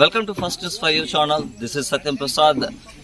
Welcome to first five channel. This is Satyam Prasad.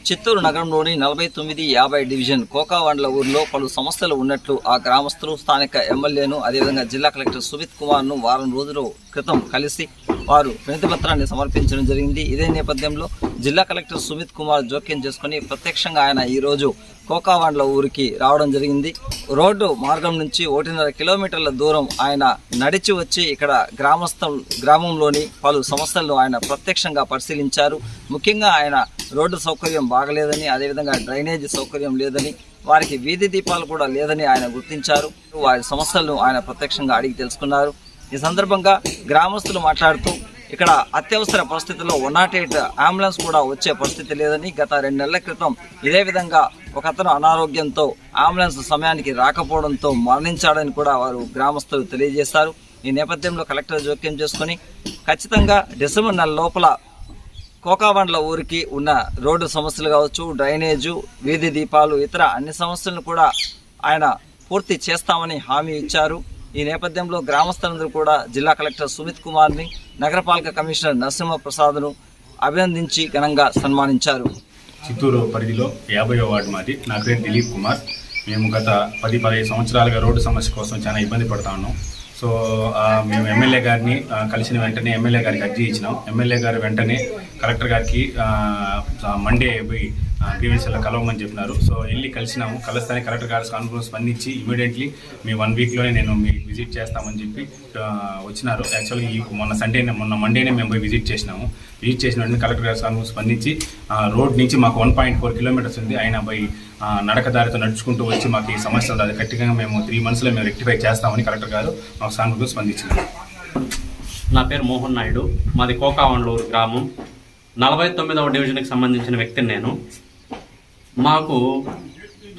Chittoor నగరంలోని నలభై తొమ్మిది యాభై డివిజన్ కోకావాండ్ల ఊరిలో పలు సమస్యలు ఉన్నట్లు ఆ గ్రామస్తులు స్థానిక ఎమ్మెల్యేను అదేవిధంగా జిల్లా కలెక్టర్ సుమిత్ కుమార్ను వారం రోజుల క్రితం కలిసి వారు ప్రతిపత్రాన్ని సమర్పించడం జరిగింది. ఇదే నేపథ్యంలో జిల్లా కలెక్టర్ సుమిత్ కుమార్ జోక్యం చేసుకుని ప్రత్యక్షంగా ఆయన ఈరోజు కోకావాండ్ల ఊరికి రావడం జరిగింది. రోడ్డు మార్గం నుంచి ఒకటిన్నర కిలోమీటర్ల దూరం ఆయన నడిచి వచ్చి ఇక్కడ గ్రామస్థ గ్రామంలోని పలు సమస్యలను ఆయన ప్రత్యక్షంగా పరిశీలించారు. ముఖ్యంగా ఆయన రోడ్డు సౌకర్యం బాగలేదని అదేవిధంగా డ్రైనేజీ సౌకర్యం లేదని వారికి వీధి దీపాలు కూడా లేదని ఆయన గుర్తించారు. వారి సమస్యలను ఆయన ప్రత్యక్షంగా అడిగి తెలుసుకున్నారు. ఈ సందర్భంగా గ్రామస్తులు మాట్లాడుతూ ఇక్కడ అత్యవసర పరిస్థితుల్లో వన్ నాట్ ఎయిట్ అంబులెన్స్ కూడా వచ్చే పరిస్థితి లేదని గత రెండు నెలల క్రితం ఇదే విధంగా ఒక అతను అనారోగ్యంతో అంబులెన్స్ సమయానికి రాకపోవడంతో మరణించాడని కూడా వారు గ్రామస్తులు తెలియజేశారు. ఈ నేపథ్యంలో కలెక్టర్ జోక్యం చేసుకొని ఖచ్చితంగా డిసెంబర్ నెల లోపల కోకాబండ్ల ఊరికి ఉన్న రోడ్డు సమస్యలు కావచ్చు డ్రైనేజు వీధి దీపాలు ఇతర అన్ని సమస్యలను కూడా ఆయన పూర్తి చేస్తామని హామీ ఇచ్చారు. ఈ నేపథ్యంలో గ్రామస్తులందరూ కూడా జిల్లా కలెక్టర్ సుమిత్ కుమార్ని నగరపాలక కమిషనర్ నరసింహ ప్రసాద్ను అభినందించి ఘనంగా సన్మానించారు. చిత్తూరు పరిధిలో యాభై వార్డు మాది. నా పేరు దిలీప్ కుమార్. మేము గత పది పదిహేను సంవత్సరాలుగా రోడ్డు సమస్య కోసం చాలా ఇబ్బంది పడతా ఉన్నాం. సో మేము ఎమ్మెల్యే గారిని కలిసిన వెంటనే ఎమ్మెల్యే గారికి అర్జీ ఇచ్చినాం. ఎమ్మెల్యే గారు వెంటనే కలెక్టర్ గారికి మండే పోయి గ్రీవెన్స్లో కలవమని చెప్పినారు. సో వెళ్ళి కలిసినాము. కలిస్తానే కలెక్టర్ గారు కాన్ఫరెన్స్ స్పందించి ఇమీడియట్లీ మీ వన్ వీక్లోనే నేను మీ విజిట్ చేస్తామని చెప్పి వచ్చినారు. యాక్చువల్గా ఈ మొన్న సండేనే మొన్న మండేనే మేము పోయి విజిట్ చేసినాము. విజిట్ చేసిన వెంటనే కలెక్టర్ గారు కాన్ఫరెన్స్ స్పందించి ఆ, రోడ్ నుంచి మాకు వన్ పాయింట్ ఫోర్ కిలోమీటర్స్ ఉంది. ఆయన పోయి నడకదారితో నడుచుకుంటూ వచ్చి మాకు ఈ సమస్య అది గట్టిగా మేము త్రీ మంత్స్లో మేము రెక్టిఫై చేస్తామని కలెక్టర్ గారు మాకు సానుకూలంగా స్పందించారు నా పేరు మోహన్ నాయుడు. మాది కోకావండ్లూరు గ్రామం. నలభై తొమ్మిదవ డివిజన్కి సంబంధించిన వ్యక్తిని నేను. మాకు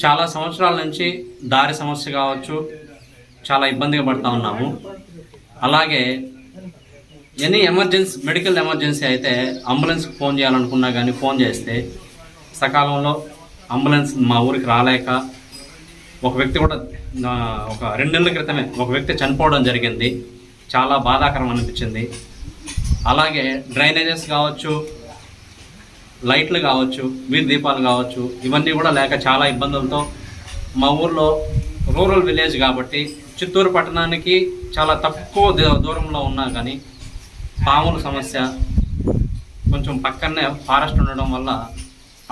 చాలా సంవత్సరాల నుంచి దారి సమస్య కావచ్చు చాలా ఇబ్బందిగా పడుతూ ఉన్నాము. అలాగే ఎనీ ఎమర్జెన్సీ మెడికల్ ఎమర్జెన్సీ అయితే అంబులెన్స్కి ఫోన్ చేయాలనుకున్నా కానీ ఫోన్ చేస్తే సకాలంలో అంబులెన్స్ మా ఊరికి రాలేక ఒక వ్యక్తి కూడా ఒక రెండు నెలల క్రితమే ఒక వ్యక్తి చనిపోవడం జరిగింది. చాలా బాధాకరం అనిపించింది. అలాగే డ్రైనేజెస్ కావచ్చు లైట్లు కావచ్చు వీధి దీపాలు కావచ్చు ఇవన్నీ కూడా లేక చాలా ఇబ్బందులతో మా ఊర్లో రూరల్ విలేజ్ కాబట్టి చిత్తూరు పట్టణానికి చాలా తక్కువ దూరంలో ఉన్నా కానీ పాముల సమస్య కొంచెం పక్కనే ఫారెస్ట్ ఉండడం వల్ల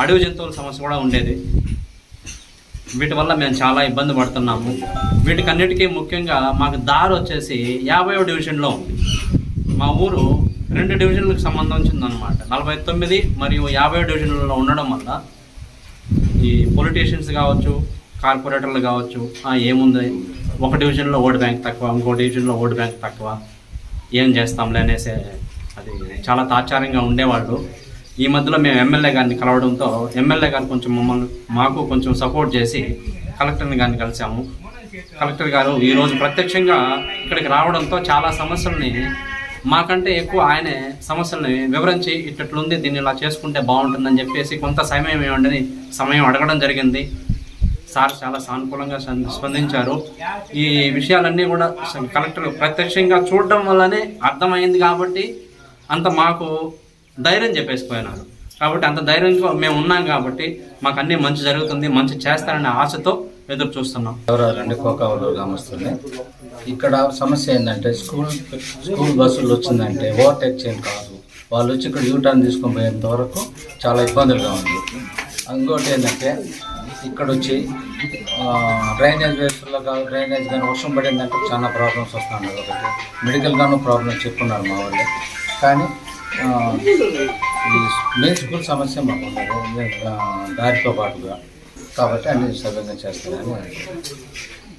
అడవి జంతువుల సమస్య కూడా ఉండేది. వీటి వల్ల మేము చాలా ఇబ్బంది పడుతున్నాము. వీటికన్నిటికీ ముఖ్యంగా మాకు దారి వచ్చేసి యాభైవ డివిజన్లో ఉంది. మా ఊరు రెండు డివిజన్లకు సంబంధించిందనమాట నలభై తొమ్మిది మరియు యాభై డివిజన్లలో ఉండడం వల్ల ఈ పొలిటీషియన్స్ కావచ్చు కార్పొరేటర్లు కావచ్చు ఏముంది? ఒక డివిజన్లో ఓటు బ్యాంక్ తక్కువ ఇంకో డివిజన్లో ఓటు బ్యాంక్ తక్కువ. ఏం చేస్తాంలే అనేసి అది చాలా తాచారంగా ఉండేవాళ్ళు. ఈ మధ్యలో మేము ఎమ్మెల్యే గారిని కలవడంతో ఎమ్మెల్యే గారు కొంచెం మమ్మల్ని మాకు కొంచెం సపోర్ట్ చేసి కలెక్టర్ని గారిని కలిసాము కలెక్టర్ గారు ఈరోజు ప్రత్యక్షంగా ఇక్కడికి రావడంతో చాలా సమస్యల్ని మాకంటే ఎక్కువ ఆయనే సమస్యల్ని వివరించి ఇట్టట్లుంది దీన్ని ఇలా చేసుకుంటే బాగుంటుందని చెప్పేసి కొంత సమయం ఇవ్వండి సమయం అడగడం జరిగింది. సార్ చాలా సానుకూలంగా స్పందించారు. ఈ విషయాలన్నీ కూడా కలెక్టర్ ప్రత్యక్షంగా చూడడం వల్లనే అర్థమైంది కాబట్టి అంత మాకు ధైర్యం చెప్పేసిపోయినారు కాబట్టి అంత ధైర్యంగా మేము ఉన్నాం కాబట్టి మాకు అన్నీ మంచి జరుగుతుంది మంచి చేస్తారనే ఆశతో ఎదురు చూస్తున్నాం. ఎవరండి కోకావూరు గ్రామస్తుల్ని. ఇక్కడ సమస్య ఏంటంటే స్కూల్ స్కూల్ బస్సులు వచ్చిందంటే ఓవర్టేక్ చేయడం కాదు. వాళ్ళు వచ్చి ఇక్కడ యూటర్న్ తీసుకొని పోయేంత వరకు చాలా ఇబ్బందులుగా ఉంది. ఇంకోటి ఏంటంటే ఇక్కడ వచ్చి డ్రైనేజ్ వేస్ట్లో కానీ డ్రైనేజ్ కానీ వర్షం పడిందంటే చాలా ప్రాబ్లమ్స్ వస్తున్నాయి. ఒకటి మెడికల్గాను ప్రాబ్లమ్స్ చెప్పున్నారు మా వాళ్ళు. కానీ ఈ మెయిన్ స్కూల్ సమస్య మాకు దారితో పాటుగా కాబట్టి అన్ని సవ్యంగా చేస్తున్నాను.